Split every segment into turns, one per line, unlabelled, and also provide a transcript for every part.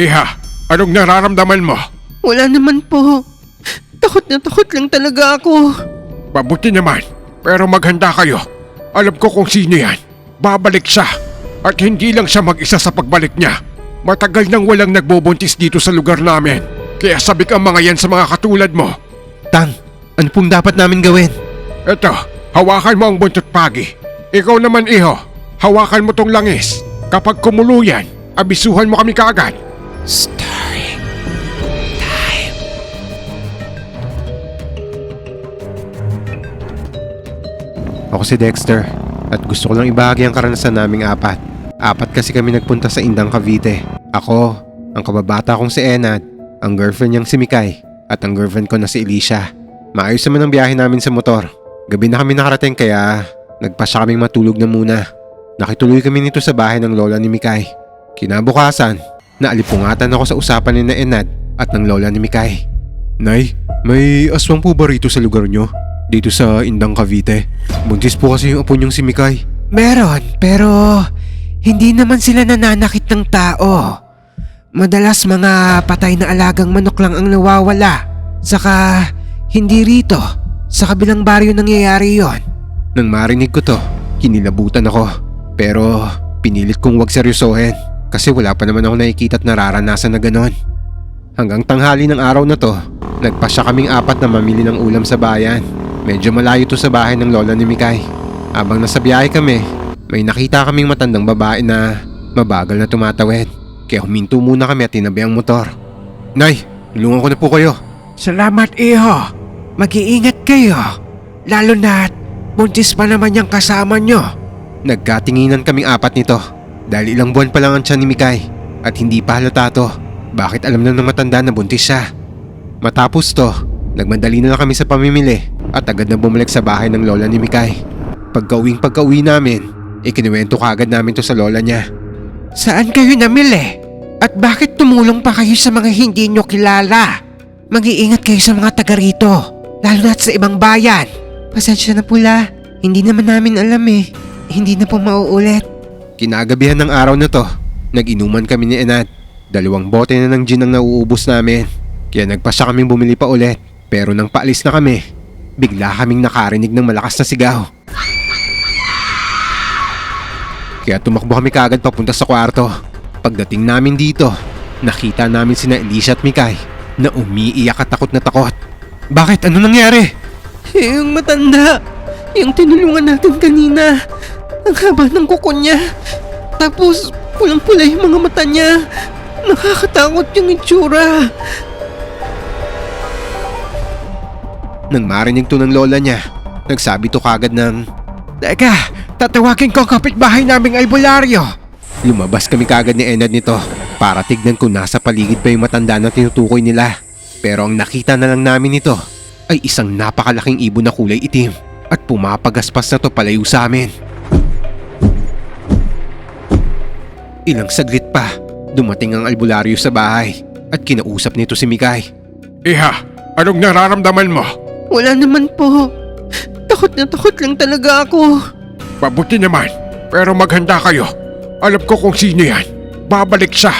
Iha, anong nararamdaman mo?
Wala naman po. Takot na takot lang talaga ako.
Mabuti naman, pero maghanda kayo. Alam ko kung sino yan. Babalik siya. At hindi lang siya mag-isa sa pagbalik niya. Matagal nang walang nagbubuntis dito sa lugar namin. Kaya sabik ang mga yan sa mga katulad mo.
Tang, ano pong dapat namin gawin?
Eto, hawakan mo ang buntot pagi. Ikaw naman iho, hawakan mo tong langis. Kapag kumulo yan, abisuhan mo kami kaagad.
Story time. Ako si Dexter at gusto ko lang ibahagi ang karanasan naming apat. Apat kasi kami nagpunta sa Indang Cavite. Ako, ang kababata kong si Enad, ang girlfriend niyang si Mikay, at ang girlfriend ko na si Alicia. Maayos naman ang biyahe namin sa motor. Gabi na kami nakarating kaya nagpasya kaming matulog na muna. Nakituloy kami nito sa bahay ng lola ni Mikay. Kinabukasan, naalipungatan ako sa usapan ni na Enad at ng lola ni Mikay. Nay, may aswang po ba rito sa lugar nyo? Dito sa Indang Cavite? Buntis po kasi yung apo niyong si Mikay.
Meron, pero hindi naman sila nananakit ng tao. Madalas mga patay na alagang manok lang ang nawawala. Saka hindi rito. Sa kabilang baryo nangyayari yon.
Nang marinig ko to, kinilabutan ako. Pero pinilit kong wag seryosohin kasi wala pa naman ako nakikita at nararanasan na ganon. Hanggang tanghali ng araw na to, nagpasya kaming apat na mamili ng ulam sa bayan. Medyo malayo to sa bahay ng lola ni Mikay. Habang nasa biyahe kami, may nakita kaming matandang babae na mabagal na tumatawid. Kaya huminto muna kami at tinabi ang motor. Nay, tulungan ko na po kayo.
Salamat iho. Mag-iingat kayo. Lalo na't buntis pa naman yung kasama nyo.
Nagkatinginan kaming apat nito dahil ilang buwan pa lang ang tiyan ni Mikay at hindi pa halata to. Bakit alam na ng matanda na buntis siya? Matapos to, nagmadali na lang kami sa pamimili at agad na bumalik sa bahay ng lola ni Mikay. Pagkauwing pagkauwi namin, ikinuwento kaagad namin to sa lola niya.
Saan kayo namili? At bakit tumulong pa kayo sa mga hindi nyo kilala? Mag-iingat kayo sa mga taga rito, lalo na sa ibang bayan. Pasensya na pula, hindi naman namin alam eh. Hindi na po mauulit.
Kinagabihan ng araw na to, nag-inuman kami ni Enad. Dalawang bote na ng gin ang nauubos namin. Kaya nagpasya kaming bumili pa ulit. Pero nang paalis na kami, bigla kaming nakarinig ng malakas na sigaw. Kaya tumakbo kami kagad papunta sa kwarto. Pagdating namin dito, nakita namin sina Alicia at Mikay na umiiyak at takot na takot. Bakit? Ano nangyari?
Yung matanda, yung tinulungan natin kanina. Ang haba ng kuko niya. Tapos, pulang-pula yung mga mata niya. Nakakatakot yung itsura.
Nang marinig to ng lola niya, nagsabi to kagad ng
Teka, tatawagin ko ang kapitbahay naming albularyo.
Lumabas kami kagad ni Enad nito para tignan kung nasa paligid pa yung matanda na tinutukoy nila. Pero ang nakita na lang namin nito ay isang napakalaking ibon na kulay itim at pumapagaspas na to palayo sa amin. Ilang saglit pa, dumating ang albularyo sa bahay at kinausap nito si Mikay.
Iha, anong nararamdaman mo?
Wala naman po. Takot na takot lang talaga ako.
Mabuti naman, pero maghanda kayo. Alam ko kung sino yan. Babalik siya.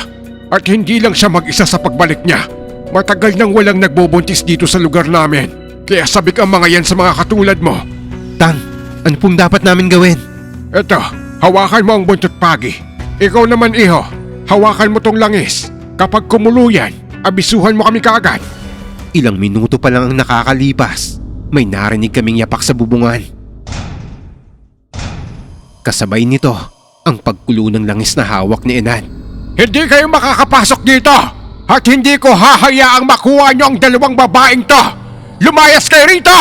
At hindi lang siya mag-isa sa pagbalik niya. Matagal nang walang nagbubuntis dito sa lugar namin. Kaya sabik ang mga yan sa mga katulad mo.
Tang, ano pong dapat namin gawin?
Eto, hawakan mo ang buntot pagi. Ikaw naman iho, hawakan mo tong langis. Kapag kumulo yan, abisuhan mo kami kaagad.
Ilang minuto pa lang ang nakakalipas, may narinig kaming yapak sa bubungan. Kasabay nito, ang pagkulo ng langis na hawak ni Enad.
Hindi kayo makakapasok dito! At hindi ko hahayaang makuha niyo ang dalawang babaeng to! Lumayas kayo rito!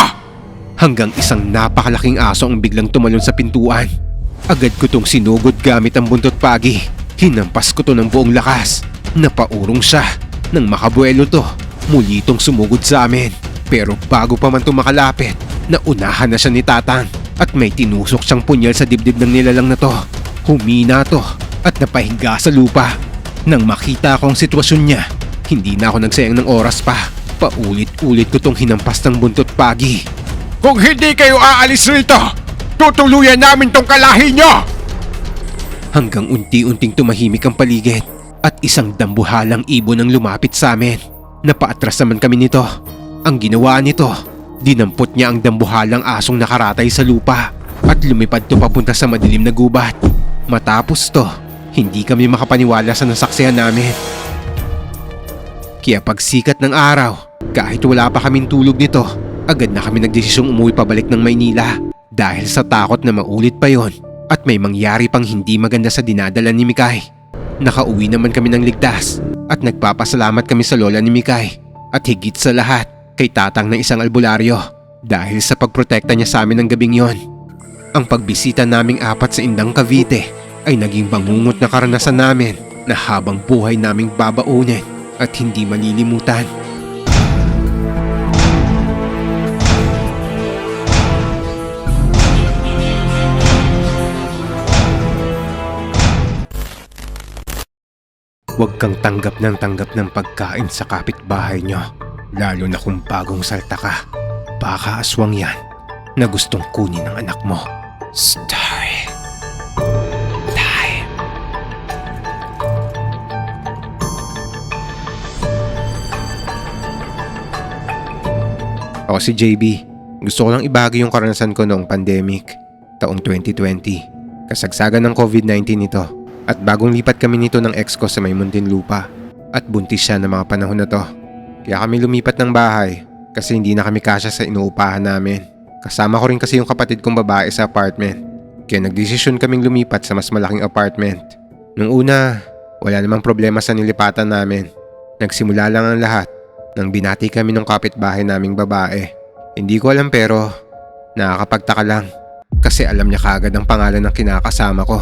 Hanggang isang napakalaking aso ang biglang tumalon sa pintuan. Agad ko tong sinugod gamit ang buntot pagi. Hinampas ko to ng buong lakas. Napaurong siya. Nang makabuelo to, muli itong sumugod sa amin. Pero bago pa man to makalapit, naunahan na siya ni Tatang at may tinusok siyang punyal sa dibdib ng nilalang na to. Humina to at napahinga sa lupa. Nang makita ko ang sitwasyon niya, hindi na ako nagsayang ng oras pa. Paulit-ulit ko tong hinampas ng buntot pagi.
Kung hindi kayo aalis rito, tutuluyan namin tong kalahi niyo!
Hanggang unti-unting tumahimik ang paligid. at isang dambuhalang ibon ang lumapit sa amin. Napaatras naman kami nito. Ang ginawa nito, dinampot niya ang dambuhalang asong nakaratay sa lupa at lumipad to papunta sa madilim na gubat. Matapos to, hindi kami makapaniwala sa nasaksihan namin. Kaya pagsikat ng araw, kahit wala pa kaming tulog nito, agad na kami nagdesisyong umuwi pabalik ng Maynila dahil sa takot na maulit pa yon at may mangyari pang hindi maganda sa dinadala ni Mikay. Nakauwi naman kami ng ligtas at nagpapasalamat kami sa lola ni Mikay at higit sa lahat kay tatang ng isang albularyo dahil sa pagprotekta niya sa amin ng gabing yon. Ang pagbisita naming apat sa Indang Cavite ay naging bangungot na karanasan namin na habang buhay naming babaunin at hindi malilimutan. Huwag kang tanggap ng tanggap ng pagkain sa kapitbahay nyo. Lalo na kung bagong salta ka. Baka aswang yan na gustong kunin ng anak mo. Story time. Ako si JB. Gusto ko lang ibahagi yung karanasan ko noong pandemic, taong 2020. Kasagsagan ng COVID-19 ito. At bagong lipat kami nito ng ex ko sa may Muntinlupa. At buntis siya ng mga panahon na to. Kaya kami lumipat ng bahay kasi hindi na kami kasya sa inuupahan namin. Kasama ko rin kasi yung kapatid kong babae sa apartment. Kaya nagdesisyon kaming lumipat sa mas malaking apartment. Nung una, wala namang problema sa nilipatan namin. Nagsimula lang ang lahat nang binati kami ng kapitbahay naming babae. Hindi ko alam pero nakakapagtaka lang kasi alam niya kagad ang pangalan ng kinakasama ko.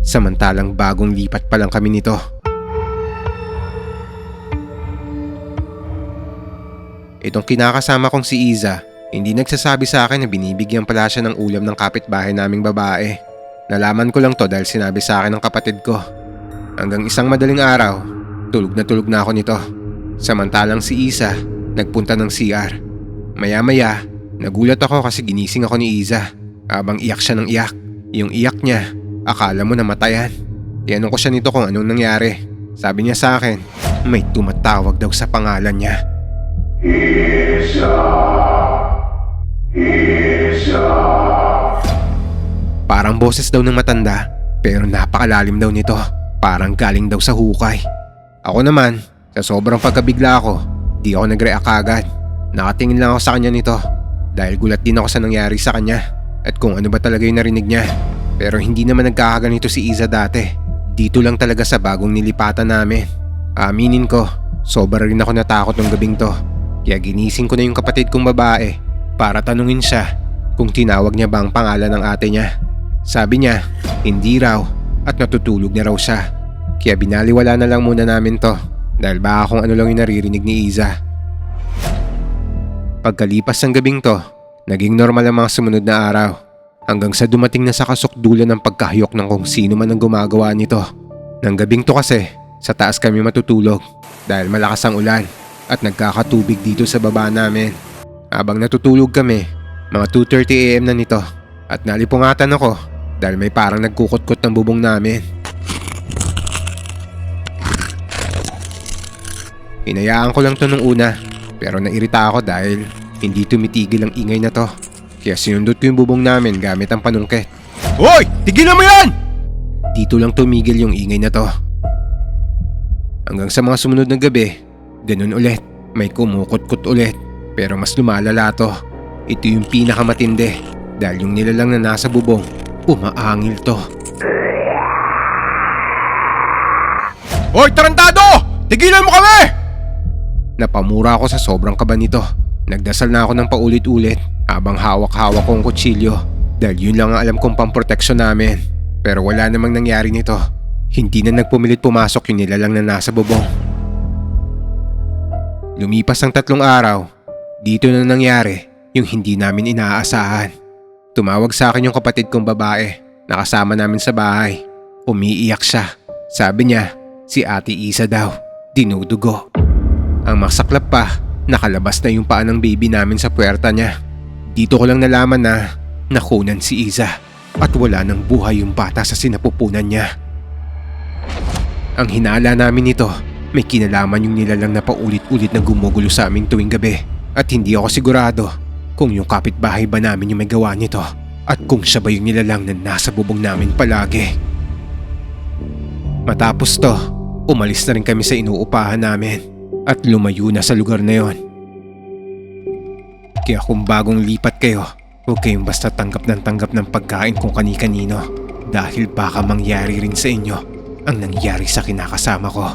Samantalang bagong lipat pa lang kami nito. Itong kinakasama kong si Iza, hindi nagsasabi sa akin na binibigyan pala siya ng ulam ng kapitbahay naming babae. Nalaman ko lang to dahil sinabi sa akin ng kapatid ko. Hanggang isang madaling araw, tulog na tulog na ako nito. Samantalang si Isa, nagpunta ng CR. Maya-maya, nagulat ako kasi ginising ako ni Iza. Habang iyak siya ng iyak. Yung iyak niya, akala mo namatayan. Tinanong ko siya nito kung anong nangyari. Sabi niya sa akin, may tumatawag daw sa pangalan niya. Parang boses daw ng matanda, pero napakalalim daw nito. Parang galing daw sa hukay. Ako naman, sa sobrang pagkabigla ko, di ako nag-react agad. Nakatingin lang ako sa kanya nito dahil gulat din ako sa nangyari sa kanya at kung ano ba talaga yung narinig niya. Pero hindi naman nagkakaganito si Iza dati. Dito lang talaga sa bagong nilipatan namin. Aminin ko, sobra rin ako natakot ng gabing to. Kaya ginising ko na yung kapatid kong babae para tanungin siya kung tinawag niya ba ang pangalan ng ate niya. Sabi niya, hindi raw at natutulog na raw siya. Kaya binaliwala na lang muna namin to dahil baka kung ano lang yung naririnig ni Iza. Pagkalipas ng gabing to, naging normal ang mga sumunod na araw. Hanggang sa dumating na sa kasukdulan ng pagkahayok ng kung sino man ang gumagawa nito. Nang gabing to kasi, sa taas kami matutulog dahil malakas ang ulan at nagkakatubig dito sa baba namin. Habang natutulog kami, mga 2.30am na nito at nalipungatan ako dahil may parang nagkukutkot ng bubong namin. Hinayaan ko lang to nung una pero nairita ako dahil hindi tumitigil ang ingay na to. Kaya sinundot ko yung bubong namin gamit ang panungkit. Hoy! Tigilan mo yan! Dito lang tumigil yung ingay na to. Hanggang sa mga sumunod na gabi, ganun ulit. May kumukutkot ulit. Pero mas lumalala to. Ito yung pinakamatindi. Dahil yung nilalang na nasa bubong, umaangil to. Hoy, tarantado! Tigilan mo kami! Napamura ako sa sobrang kaba nito. Nagdasal na ako ng paulit-ulit habang hawak-hawak ko ang kutsilyo dahil yun lang ang alam kong pamproteksyon namin. Pero wala namang nangyari nito. Hindi na nagpumilit pumasok yung nilalang na nasa bubong. Lumipas ang tatlong araw, dito na nangyari yung hindi namin inaasahan. Tumawag sa akin yung kapatid kong babae na kasama namin sa bahay. Umiiyak siya. Sabi niya, si Ate Isa daw, dinudugo. Ang masaklap pa, nakalabas na yung paa ng baby namin sa puwerta niya. Dito ko lang nalaman na nakunan si Iza at wala nang buhay yung bata sa sinapupunan niya. Ang hinala namin nito, may kinalaman yung nilalang na paulit-ulit na gumugulo sa aming tuwing gabi. At hindi ako sigurado kung yung kapitbahay ba namin yung may gawa nito at kung siya ba yung nilalang na nasa bubong namin palagi. Matapos to, umalis na rin kami sa inuupahan namin at lumayo na sa lugar na yon. Kaya kung bagong lipat kayo, huwag kayong basta tanggap ng tanggap ng pagkain kung kani-kanino dahil baka mangyari rin sa inyo ang nangyari sa kinakasama ko.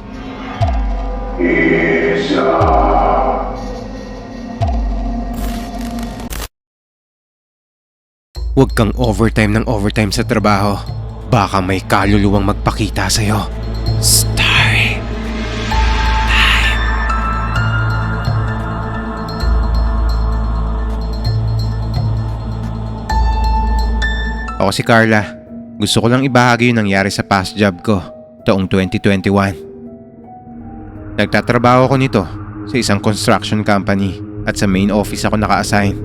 Huwag kang overtime ng overtime sa trabaho. Baka may kaluluwang magpakita sa'yo. Star. Ako si Carla. Gusto ko lang ibahagi yung nangyari sa past job ko taong 2021. Nagtatrabaho ako nito sa isang construction company at sa main office ako naka-assign.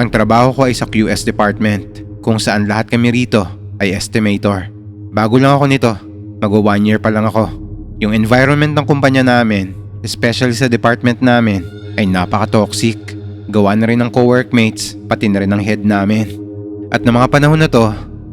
Ang trabaho ko ay sa QS department kung saan lahat kami rito ay estimator. Bago lang ako nito, mag one year pa lang ako. Yung environment ng kumpanya namin, especially sa department namin, ay napaka-toxic. Gawa na rin ng co-workmates, pati na rin ng head namin. At ng mga panahon na to,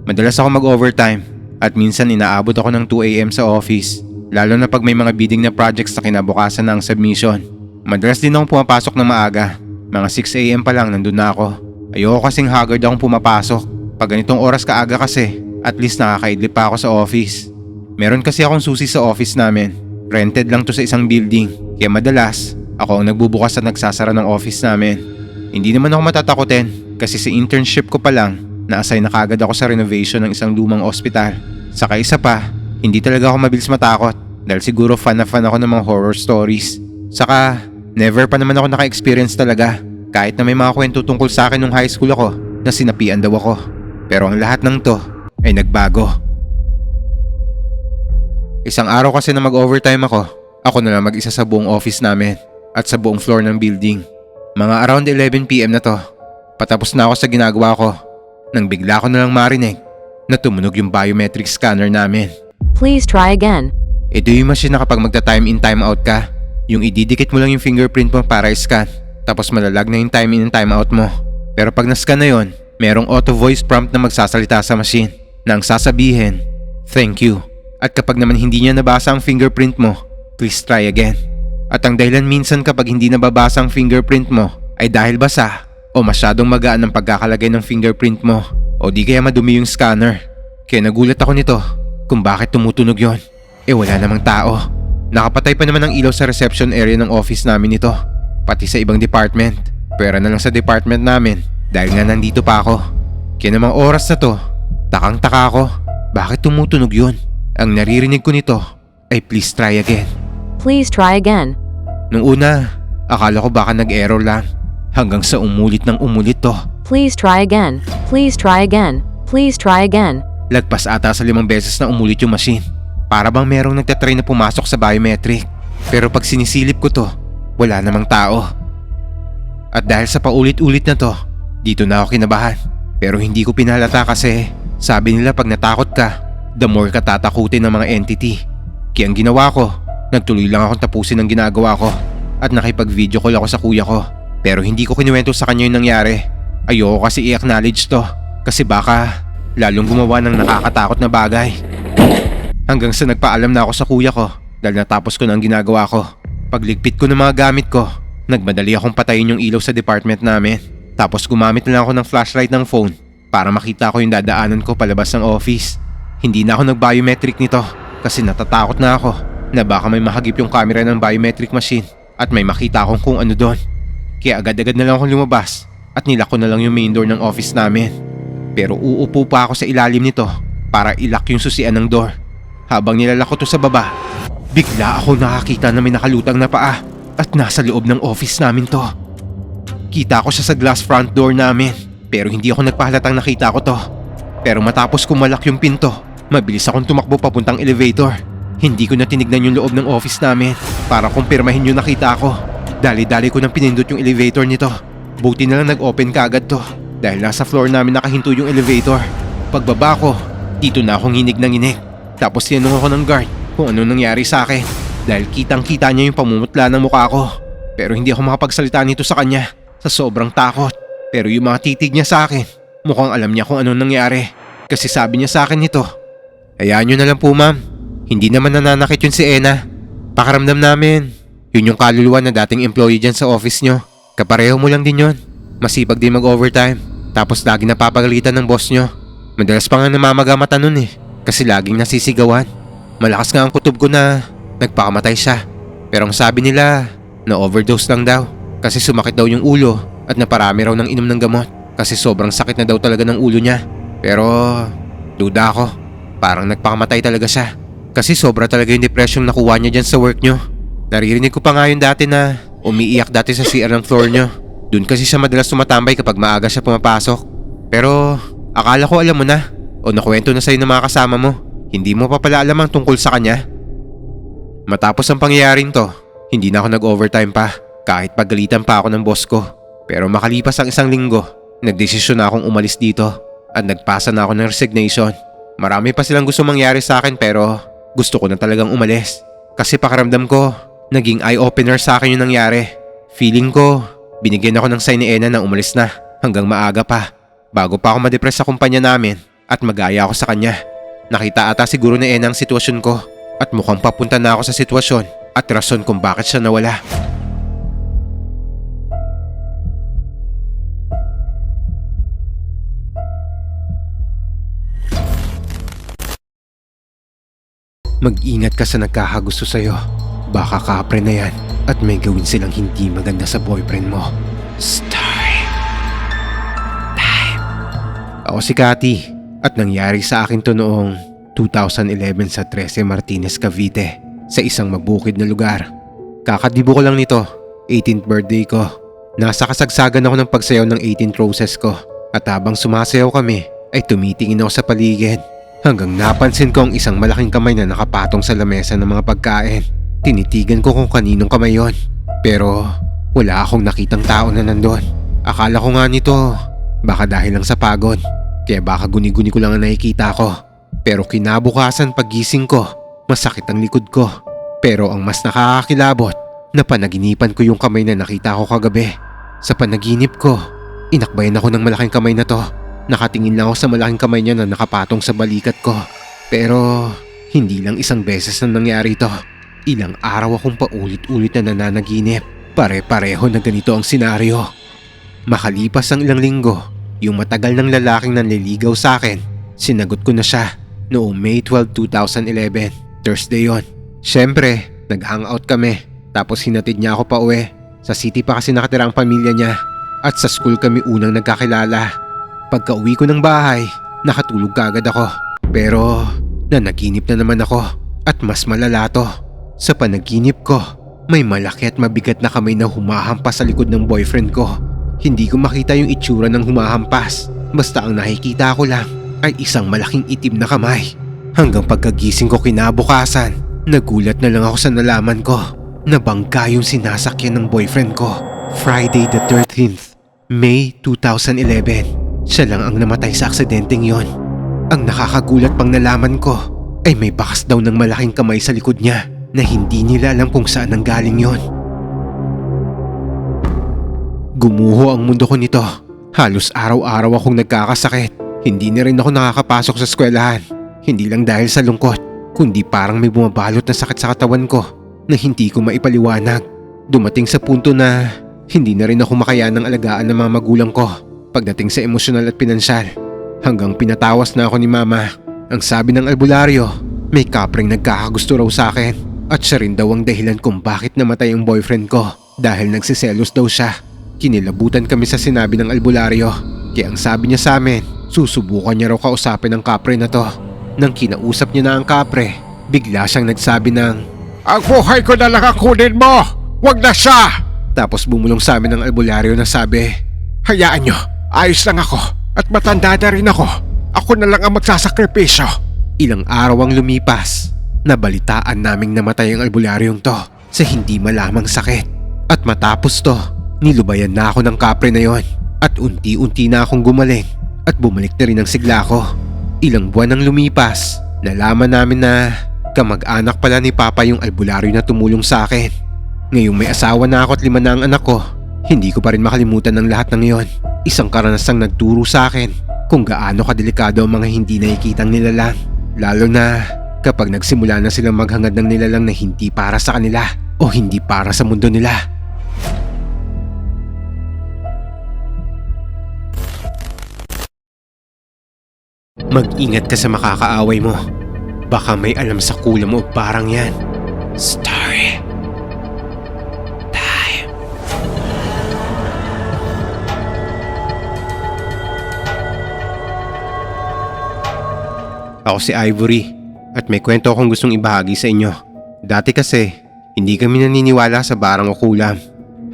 madalas ako mag-overtime at minsan inaabot ako ng 2am sa office. Lalo na pag may mga bidding na projects na kinabukasan ng submission. Madalas din akong pumapasok ng maaga. Mga 6am pa lang nandun na ako. Ayoko kasing haggard akong pumapasok. Pag ganitong oras kaaga kasi, at least nakakaidlip pa ako sa office. Meron kasi akong susi sa office namin. Rented lang to sa isang building. Kaya madalas, ako ang nagbubukas at nagsasara ng office namin. Hindi naman ako matatakotin kasi sa internship ko pa lang, na-assign na kagad ako sa renovation ng isang lumang ospital. Saka isa pa, hindi talaga ako mabilis matakot dahil siguro fan na fan ako ng mga horror stories. Saka, never pa naman ako naka-experience talaga kahit na may mga kwento tungkol sa akin nung high school ako na sinapian daw ako. Pero ang lahat ng to ay nagbago. Isang araw kasi na mag-overtime ako, ako na lang mag-isa sa buong office namin at sa buong floor ng building. Mga around 11pm na to, patapos na ako sa ginagawa ko nang bigla ko na lang marinig na tumunog yung biometric scanner namin.
Please try again.
Ito yung machine na kapag magta-time in time out ka, yung ididikit mo lang yung fingerprint mo para i-scan, tapos malalag na yung time in and time out mo. Pero pag na-scan na yun, merong auto voice prompt na magsasalita sa machine na ang sasabihin, thank you. At kapag naman hindi niya nabasa ang fingerprint mo, please try again. At ang dahilan minsan kapag hindi nababasa ang fingerprint mo ay dahil basa o masyadong magaan ang pagkakalagay ng fingerprint mo o di kaya madumi yung scanner. Kaya nagulat ako nito kung bakit tumutunog yon. Eh wala namang tao. Nakapatay pa naman ang ilaw sa reception area ng office namin nito. Pati sa ibang department. Pera na lang sa department namin dahil nga nandito pa ako. Kaya namang oras na to, takang taka ako. Bakit tumutunog yun? Ang naririnig ko nito ay please try again.
Please try again.
Nung una, akala ko baka nag-error lang. Hanggang sa umulit ng umulit to.
Please try again. Please try again. Please try again.
Lagpas ata sa limang beses na umulit yung machine. Para bang merong nagtatry na pumasok sa biometric. Pero pag sinisilip ko to, wala namang tao. At dahil sa paulit-ulit na to, dito na ako kinabahan. Pero hindi ko pinalata kasi sabi nila pag natakot ka, the more ka tatakutin ng mga entity. Kaya ang ginawa ko, nagtuloy lang akong tapusin ang ginagawa ko at nakipag-video call ako sa kuya ko. Pero hindi ko kinuwento sa kanya yung nangyari. Ayoko kasi i-acknowledge to kasi baka lalong gumawa ng nakakatakot na bagay. Hanggang sa nagpaalam na ako sa kuya ko dahil natapos ko na ang ginagawa ko. Pagligpit ko ng mga gamit ko, nagmadali akong patayin yung ilaw sa department namin. Tapos gumamit na lang ako ng flashlight ng phone para makita ko yung dadaanan ko palabas ng office. Hindi na ako nag-biometric nito kasi natatakot na ako na baka may mahagip yung camera ng biometric machine at may makita akong kung ano doon. Kaya agad-agad na lang akong lumabas at nilak na lang yung main door ng office namin. Pero uupo pa ako sa ilalim nito para ilak yung susian ng door. Habang nilalak to sa baba, bigla ako nakakita na may nakalutang na paa at nasa loob ng office namin to. Kita ko siya sa glass front door namin pero hindi ako nagpahalatang nakita ko to. Pero matapos kumalak yung pinto, mabilis akong tumakbo papuntang elevator. Hindi ko na tinignan yung loob ng office namin para kumpirmahin yung nakita ko. Dali-dali ko nang pinindot yung elevator nito. Buti na lang nag-open kaagad to dahil nasa floor namin nakahinto yung elevator. Pagbaba ko, dito na akong hinig ng inig. Tapos tinanong ako ng guard kung ano nangyari sa akin. Dahil kitang kita niya yung pamumutla ng mukha ko. Pero hindi ako makapagsalita nito sa kanya sa sobrang takot. Pero yung mga titig niya sa akin, mukhang alam niya kung ano nangyari. Kasi sabi niya sa akin nito, Hayaan niyo na lang po ma'am. Hindi naman nananakit yun si Ena. Pakaramdam namin. Yun yung kaluluwa na dating employee dyan sa office nyo. Kapareho mo lang din yun. Masipag din mag-overtime. Tapos lagi napapagalitan ng boss nyo. Madalas pa nga namamaga mata nun eh. Kasi laging nasisigawan. Malakas nga ang kutob ko na nagpakamatay siya. Pero ang sabi nila, na-overdose lang daw. Kasi sumakit daw yung ulo at naparami raw ng inom ng gamot. Kasi sobrang sakit na daw talaga ng ulo niya. Pero, duda ako. Parang nagpakamatay talaga siya. Kasi sobra talaga yung depression nakuha niya dyan sa work nyo. Naririnig ko pa nga yun dati na umiiyak dati sa CR ng floor nyo. Doon kasi siya madalas tumatambay kapag maaga siya pumapasok. Pero akala ko alam mo na o nakwento na sa'yo ng mga kasama mo. Hindi mo pa pala alam ang tungkol sa kanya. Matapos ang pangyayaring to, hindi na ako nag-overtime pa kahit pagalitan pa ako ng boss ko. Pero makalipas ang isang linggo, nagdesisyon na akong umalis dito at nagpasa na ako ng resignation. Marami pa silang gusto mangyari sa akin pero gusto ko na talagang umalis. Kasi pakaramdam ko, naging eye-opener sa akin yung nangyari. Feeling ko, binigyan ako ng sign ni Ena na umalis na hanggang maaga pa. Bago pa ako madepress sa kumpanya namin at magaya ako sa kanya. Nakita ata siguro ni Ena ang sitwasyon ko at mukhang papunta na ako sa sitwasyon at rason kung bakit siya nawala. Mag-ingat ka sa nagkakagusto sa'yo. Baka kapre na yan at may gawin silang hindi maganda sa boyfriend mo. Story time. Ako si Cathy at nangyari sa akin to noong 2011 sa 13 Martinez, Cavite sa isang mabukid na lugar. Kakadibo ko lang nito, 18th birthday ko. Nasa kasagsagan ako ng pagsayaw ng 18th roses ko at habang sumasayaw kami ay tumitingin ako sa paligid. Hanggang napansin ko ang isang malaking kamay na nakapatong sa lamesa ng mga pagkain. Tinitigan ko kung kaninong kamay yon. Pero wala akong nakitang tao na nandun. Akala ko nga nito, baka dahil lang sa pagod. Kaya baka guni-guni ko lang ang nakikita ko. Pero kinabukasan pagising ko, masakit ang likod ko. Pero ang mas nakakakilabot, na panaginipan ko yung kamay na nakita ko kagabi. Sa panaginip ko, inakbayan ako ng malaking kamay na to. Nakatingin lang ako sa malaking kamay niya na nakapatong sa balikat ko. Pero hindi lang isang beses na nangyari ito. Ilang araw akong paulit-ulit na nananaginip. Pare-pareho na ganito ang senaryo. Makalipas ang ilang linggo, yung matagal ng lalaking nanliligaw sa akin, sinagot ko na siya noong May 12, 2011. Thursday yon. Siyempre, nag-hangout kami. Tapos hinatid niya ako pa uwi. Sa city pa kasi nakatira ang pamilya niya. At sa school kami unang nagkakilala. Pagka uwi ko ng bahay, nakatulog kaagad ako. Pero nanaginip na naman ako at mas malala to. Sa panaginip ko, may malaki at mabigat na kamay na humahampas sa likod ng boyfriend ko. Hindi ko makita yung itsura ng humahampas. Basta ang nakikita ko lang ay isang malaking itim na kamay. Hanggang pagkagising ko kinabukasan, nagulat na lang ako sa nalaman ko. Nabangga yung sinasakyan ng boyfriend ko. Friday the 13th, May 2011. Siya lang ang namatay sa aksidenteng yon. Ang nakakagulat pang nalaman ko ay may bakas daw ng malaking kamay sa likod niya na hindi nila alam kung saan ang galing yon. Gumuho ang mundo ko nito. Halos araw-araw akong nagkakasakit. Hindi na rin ako nakakapasok sa eskwelahan. Hindi lang dahil sa lungkot, kundi parang may bumabalot na sakit sa katawan ko na hindi ko maipaliwanag. Dumating sa punto na hindi na rin ako makaya ng alagaan ng mga magulang ko pagdating sa emosyonal at pinansyal. Hanggang pinatawas na ako ni mama. Ang sabi ng albularyo, may kapreng nagkakagusto raw sa akin at siya rin daw ang dahilan kung bakit namatay ang boyfriend ko dahil nagsiselos daw siya. Kinilabutan kami sa sinabi ng albularyo kaya ang sabi niya sa amin, susubukan niya raw kausapin ang kapre na to. Nang kinausap niya na ang kapre, bigla siyang nagsabi ng
Ang buhay ko na lang ang kunin mo! Huwag na siya!
tapos bumulong sa amin ng albularyo na sabi,
Hayaan nyo, ayos lang ako at matanda na rin ako. Ako na lang ang magsasakripisyo.
Ilang araw ang lumipas, nabalitaan naming namatay ang albularyong to sa hindi malamang sakit. At matapos to, nilubayan na ako ng kapre na yon at unti-unti na akong gumaling at bumalik na rin ang sigla ko. Ilang buwan ang lumipas, nalaman namin na Kamag-anak pala ni Papa yung albularyo na tumulong sa akin. Ngayong may asawa na ako at lima na ang anak ko, hindi ko pa rin makalimutan ng lahat ng iyon. Isang karanasang nagturo sa akin kung gaano kadelikado ang mga hindi nakikitang nilalang. Lalo na kapag nagsimula na silang maghangad ng nilalang na hindi para sa kanila o hindi para sa mundo nila. Mag-ingat ka sa makakaaway mo. Baka may alam sa kulam o parang yan. Story. Ako si Ivory at may kwento akong gustong ibahagi sa inyo. Dati kasi, hindi kami naniniwala sa barang o kulam.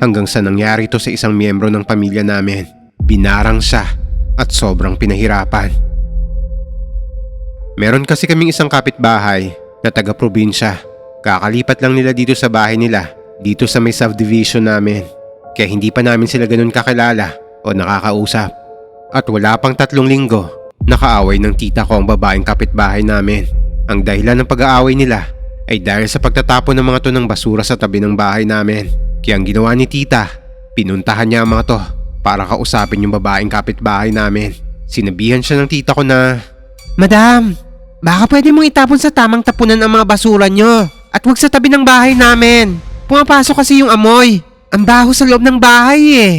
Hanggang sa nangyari ito sa isang miyembro ng pamilya namin. Binarang siya at sobrang pinahirapan. Meron kasi kaming isang kapitbahay na taga-probinsya. Kakalipat lang nila dito sa bahay nila, dito sa may subdivision namin. Kaya hindi pa namin sila ganun kakilala o nakakausap. At wala pang tatlong linggo, nakaaway ng tita ko ang babaeng kapitbahay namin. Ang dahilan ng pag-aaway nila ay dahil sa pagtatapon ng mga to ng basura sa tabi ng bahay namin. Kaya ang ginawa ni tita, pinuntahan niya ang mga to para kausapin yung babaeng kapitbahay namin. Sinabihan siya ng tita ko na
Madam, baka pwede mong itapon sa tamang tapunan ang mga basura nyo. At huwag sa tabi ng bahay namin. Pumapasok kasi yung amoy. Ang baho sa loob ng bahay eh.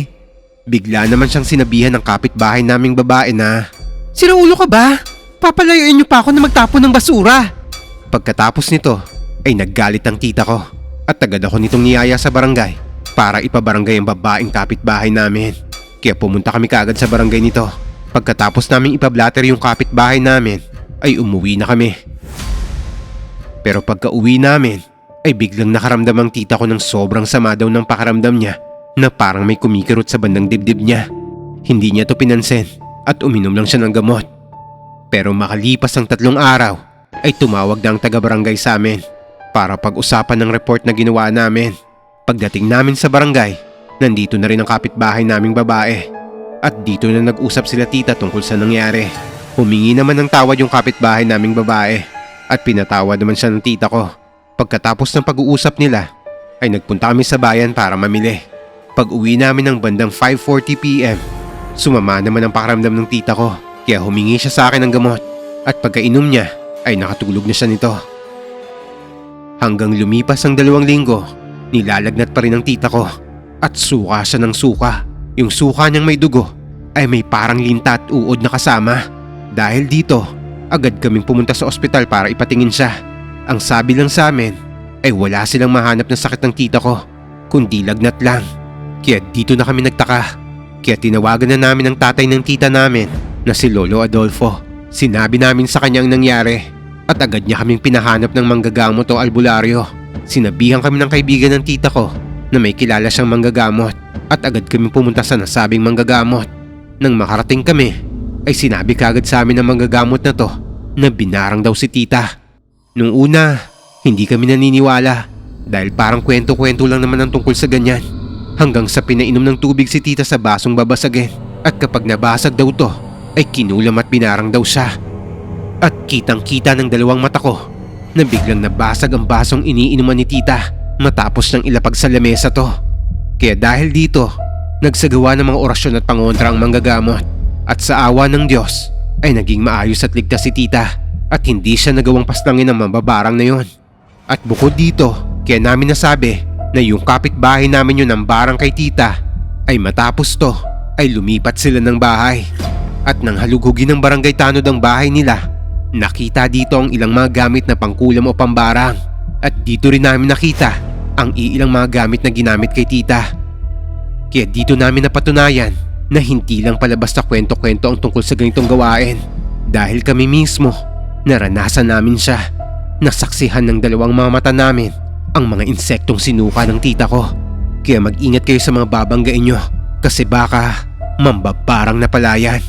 Bigla naman siyang sinabihan ng kapitbahay naming babae na
Sino ulo ka ba? Papalayuin niyo pa ako na magtapon ng basura.
pagkatapos nito ay naggalit ang tita ko at agad ako nitong niyaya sa barangay para ipabarangay ang babaeng kapitbahay namin. Kaya pumunta kami kaagad sa barangay nito. Pagkatapos naming ipablatter yung kapitbahay namin ay umuwi na kami. Pero pagka uwi namin ay biglang nakaramdam ang tita ko ng sobrang sama daw ng pakaramdam niya na parang may kumikirot sa bandang dibdib niya. Hindi niya to pinansin at uminom lang siya ng gamot. Pero makalipas ang tatlong araw ay tumawag na ang taga-barangay sa amin para pag-usapan ng report na ginawa namin. Pagdating namin sa barangay, nandito na rin ang kapitbahay naming babae. At dito na nag-usap sila tita tungkol sa nangyari. Humingi naman ng tawad yung kapitbahay naming babae at pinatawad naman siya ng tita ko. Pagkatapos ng pag-uusap nila, ay nagpunta kami sa bayan para mamili. Pag uwi namin ng bandang 5.40pm, sumama naman ang pakaramdam ng tita ko kaya humingi siya sa akin ng gamot at pagkainom niya ay nakatulog na siya nito. Hanggang lumipas ang dalawang linggo, nilalagnat pa rin ang tita ko at suka siya ng suka. Yung suka niyang may dugo ay may parang linta at uod na kasama. Dahil dito, agad kaming pumunta sa ospital para ipatingin siya. Ang sabi lang sa amin ay wala silang mahanap na sakit ng tita ko, kundi lagnat lang. Kaya dito na kami nagtaka. Kaya tinawagan na namin ang tatay ng tita namin na si Lolo Adolfo. Sinabi namin sa kanya ang nangyari at agad niya kaming pinahanap ng manggagamot o albularyo. Sinabihan kami ng kaibigan ng tita ko na may kilala siyang manggagamot at agad kami pumunta sa nasabing manggagamot. Nang makarating kami, ay sinabi kagad sa amin ng manggagamot na to na binarang daw si tita. Nung una, hindi kami naniniwala dahil parang kwento-kwento lang naman ang tungkol sa ganyan. Hanggang sa pinainom ng tubig si tita sa basong babasagin at kapag nabasag daw to, ay kinulam at binarang daw siya. At kitang-kita ng dalawang mata ko na biglang nabasag ang basong iniinuman ni tita matapos nang ilapag sa lamesa to. Kaya dahil dito, nagsagawa ng mga orasyon at pangontra ang manggagamot. At sa awa ng Diyos, ay naging maayos at ligtas si tita at hindi siya nagawang paslangin ng mababarang na yon. At bukod dito, kaya namin nasabi na yung kapitbahay namin yun ng barang kay tita ay matapos to ay lumipat sila ng bahay. At nang halugugin ng barangay tanod ang bahay nila, nakita dito ang ilang mga gamit na pangkulam o pambarang. At dito rin namin nakita ang iilang mga gamit na ginamit kay tita. Kaya dito namin napatunayan na hindi lang pala basta kwento-kwento ang tungkol sa ganitong gawain. Dahil kami mismo, naranasan namin siya. Nasaksihan ng dalawang mga mata namin ang mga insektong sinuka ng tita ko. Kaya mag-ingat kayo sa mga babanggain nyo kasi baka mambabarang na palayan.